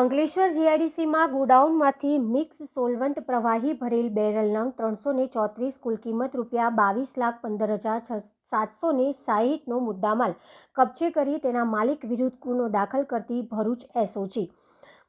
અંકલેશ્વર જીઆઈડીસીમાં ગોડાઉનમાંથી mix solvent પ્રવાહી ભરેલ બેરલ નંગ ત્રણસો ને ચોત્રીસ કુલ કિંમત રૂપિયા બાવીસ લાખ પંદર હજાર છ સાતસો ને સાહીઠનો મુદ્દામાલ કબજે કરી તેના માલિક વિરુદ્ધ ગુનો દાખલ કરતી ભરૂચ એસઓજી.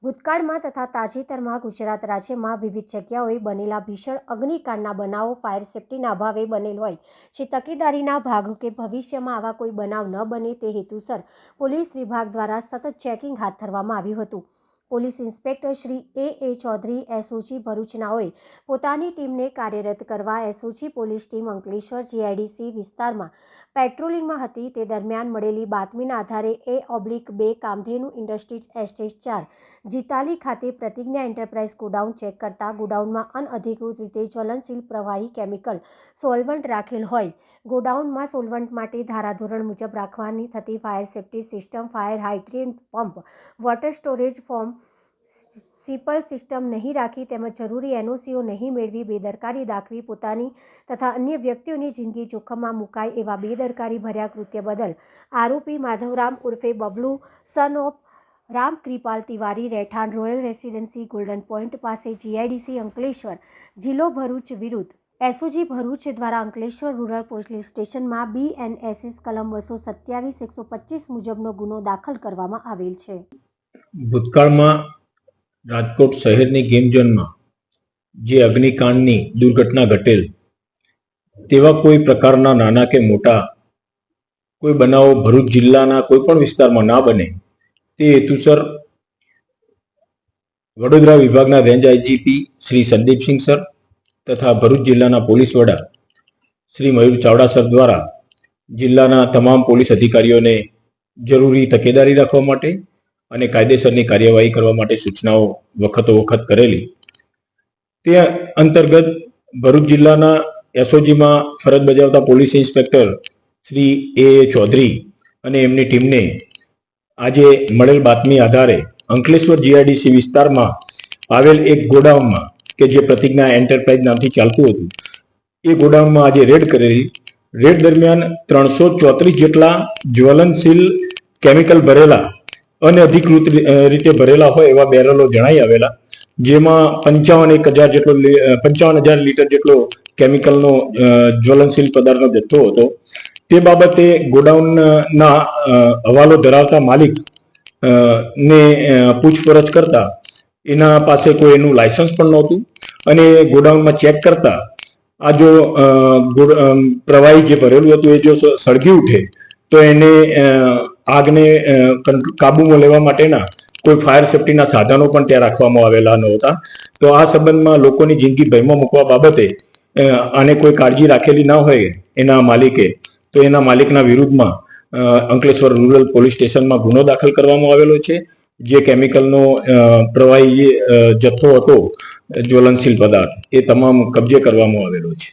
ભૂતકાળમાં તથા તાજેતરમાં ગુજરાત રાજ્યમાં વિવિધ જગ્યાઓએ બનેલા ભીષણ અગ્નિકાંડના બનાવો ફાયર સેફ્ટીના અભાવે બનેલ હોય જે તકેદારીના ભાગરૂપે ભવિષ્યમાં આવા કોઈ બનાવ ન બને તે હેતુસર પોલીસ વિભાગ દ્વારા સતત ચેકિંગ હાથ ધરવામાં આવ્યું હતું. Police inspector Shri A. A. Chaudhary, SOG ભરૂચનાઓએ પોતાની ટીમને કાર્યરત કરવા SOG police team Ankleshwar GIDC વિસ્તારમાં પેટ્રોલિંગમાં હતી. તે દરમિયાન મળેલી બાતમીના આધારે એ ઓબ્લિક બે કામધેનુ ઇન્ડસ્ટ્રીઝ એસ્ટેટ ચાર જીતાલી ખાતે પ્રતિજ્ઞા એન્ટરપ્રાઇઝ ગોડાઉન ચેક કરતા ગોડાઉનમાં અનઅધિકૃત રીતે જ્વલનશીલ પ્રવાહી કેમિકલ સોલ્વન્ટ રાખેલ હોય. ગોડાઉનમાં સોલ્વન્ટ માટે ધારાધોરણ મુજબ રાખવાની થતી fire safety system, fire hydrant pump, water storage form sipper system નહીં રાખી તેમજ જરૂરી એનઓસીઓ નહીં મેળવી બેદરકારી દાખવી પોતાની તથા અન્ય વ્યક્તિઓની જિંદગી જોખમમાં મુકાય એવા બેદરકારી ભર્યા કૃત્ય બદલ આરોપી માધવરામ ઉર્ફે બબલુ સન ઓફ રામ કૃપાલ તિવારી, રહેઠાણ, રોયલ રેસિડેન્સી, ગોલ્ડન પોઈન્ટ પાસે જીઆઈડીસી, અંકલેશ્વર જિલ્લો ભરૂચ વિરુદ્ધ. એસઓજી ભરૂચ દ્વારા અંકલેશ્વર રૂરલ પોલીસ સ્ટેશનમાં બીએનએસએસ કલમ બસો સત્યાવીસ, એકસો પચીસ મુજબનો ગુનો દાખલ કરવામાં આવેલ છે. ભૂતકાળમાં રાજકોટ શહેરની ગેમ ઝોનમાં જે અગ્નિકાંડની દુર્ઘટના ઘટેલ, તેવા કોઈ પ્રકારના નાના કે મોટા, કોઈ બનાવો ભરૂચ જિલ્લાના કોઈ પણ વિસ્તારમાં ના બને, તે હેતુસર વડોદરા વિભાગના range IGP Shri Sandeepsinh sir તથા ભરૂચ જિલ્લાના પોલીસ વડા શ્રી મયુર ચાવડા સર દ્વારા જિલ્લાના તમામ પોલીસ અધિકારીઓને જરૂરી તકેદારી રાખવા માટે અને કાયદેસરની કાર્યવાહી કરવા માટે સૂચનાઓ વખતો વખત કરેલી. તે અંતર્ગત ભરૂચ જિલ્લાના એસઓજીમાં ફરજ બજાવતા police inspector Shri A Chaudhary અને એમની ટીમને આજે મળેલ બાતમી આધારે અંકલેશ્વર જીઆઈડીસી વિસ્તારમાં આવેલ એક ગોડાઉનમાં કે જે પ્રતિજ્ઞા એન્ટરપ્રાઇઝ નામથી ચાલતું હતું, એ ગોડાઉનમાં આજે રેડ કરેલી. રેડ દરમિયાન ત્રણસો ચોત્રીસ જેટલા જ્વલનશીલ કેમિકલ ભરેલા અનઅધિકૃત અધિકૃત રીતે ભરેલા હોય એવા બેરલો જણાઈ આવેલા, જેમાં પંચાવન એક હજાર જેટલો પંચાવન હજાર લીટર જેટલો કેમિકલનો જ્વલનશીલ પદાર્થનો જથ્થો હતો. તે બાબતે ગોડાઉનના હવાલો ધરાવતા માલિક ને પૂછપરછ કરતા એના પાસે કોઈ એનું લાયસન્સ પણ નહોતું અને ગોડાઉનમાં ચેક કરતા આ જો પ્રવાહી જે ભરેલું હતું એ જો સળગી ઉઠે તો એને આગને કાબૂમાં લેવા માટેના કોઈ ફાયર સેફ્ટીના સાધનો પણ ત્યાં રાખવામાં આવેલા નહોતા. તો આ સંબંધમાં લોકોની જિંદગી ભયમાં મૂકવા બાબતે આને કોઈ કાળજી રાખેલી ના હોય એના માલિકે, તો એના માલિકના વિરુદ્ધમાં અંકલેશ્વર રૂરલ પોલીસ સ્ટેશનમાં ગુનો દાખલ કરવામાં આવેલો છે. જે કેમિકલનો પ્રવાહી જથ્થો હતો, જ્વલનશીલ પદાર્થ, એ તમામ કબજે કરવામાં આવેલો છે.